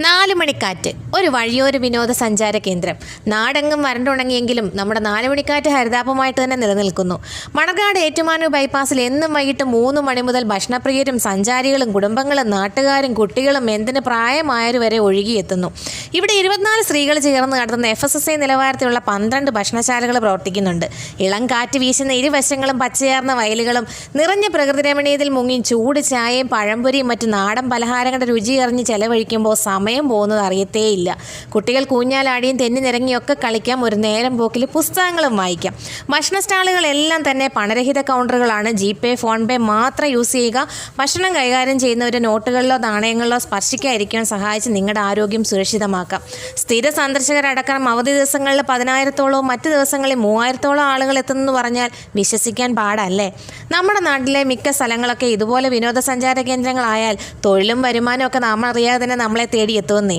നാല് മണിക്കാറ്റ് ഒരു വഴിയോര വിനോദസഞ്ചാര കേന്ദ്രം. നാടെങ്ങും വരണ്ടുണങ്ങിയെങ്കിലും നമ്മുടെ നാല് മണിക്കാറ്റ് ഹരിതാപമായിട്ട് തന്നെ നിലനിൽക്കുന്നു. മണർകാട് ഏറ്റുമാനൂർ ബൈപ്പാസിൽ എന്നും വൈകിട്ട് മൂന്ന് മണി മുതൽ ഭക്ഷണപ്രിയരും സഞ്ചാരികളും കുടുംബങ്ങളും നാട്ടുകാരും കുട്ടികളും എന്തിന് പ്രായമായവർ വരെ ഒഴുകിയെത്തുന്നു. ഇവിടെ ഇരുപത്തിനാല് സ്ത്രീകൾ ചേർന്ന് നടത്തുന്ന എഫ് എസ് എസ് ഐ നിലവാരത്തിലുള്ള പന്ത്രണ്ട് ഭക്ഷണശാലകൾ പ്രവർത്തിക്കുന്നുണ്ട്. ഇളം കാറ്റ് വീശുന്ന ഇരുവശങ്ങളും പച്ചയാർന്ന വയലുകളും നിറഞ്ഞ പ്രകൃതി രമണീയത്തിൽ മുങ്ങി ചൂട് ചായയും പഴംപൊരിയും മറ്റു നാടൻ പലഹാരങ്ങളുടെ രുചി അറിഞ്ഞ് ചെലവഴിക്കുമ്പോൾ പോകുന്നത് അറിയത്തേയില്ല. കുട്ടികൾ കൂഞ്ഞാലാടിയും തെന്നി നിരങ്ങിയൊക്കെ കളിക്കാം. ഒരു നേരം പോക്കിൽ പുസ്തകങ്ങളും വായിക്കാം. ഭക്ഷണ സ്റ്റാളുകളെല്ലാം തന്നെ പണരഹിത കൗണ്ടറുകളാണ്. ജി പേ ഫോൺ പേ മാത്രം യൂസ് ചെയ്യുക. ഭക്ഷണം കൈകാര്യം ചെയ്യുന്നവർ നോട്ടുകളിലോ നാണയങ്ങളിലോ സ്പർശിക്കാതിരിക്കാൻ സഹായിച്ച് നിങ്ങളുടെ ആരോഗ്യം സുരക്ഷിതമാക്കാം. സ്ഥിര സന്ദർശകരടക്കം അവധി ദിവസങ്ങളിൽ പതിനായിരത്തോളവും മറ്റ് ദിവസങ്ങളിൽ മൂവായിരത്തോളം ആളുകൾ എത്തുന്നെന്ന് പറഞ്ഞാൽ വിശ്വസിക്കാൻ പാടല്ലേ? നമ്മുടെ നാട്ടിലെ മിക്ക സ്ഥലങ്ങളൊക്കെ ഇതുപോലെ വിനോദസഞ്ചാര കേന്ദ്രങ്ങളായാൽ തൊഴിലും വരുമാനമൊക്കെ നാം അറിയാതെ തന്നെ നമ്മളെ തേടി എത്തുമെന്നേ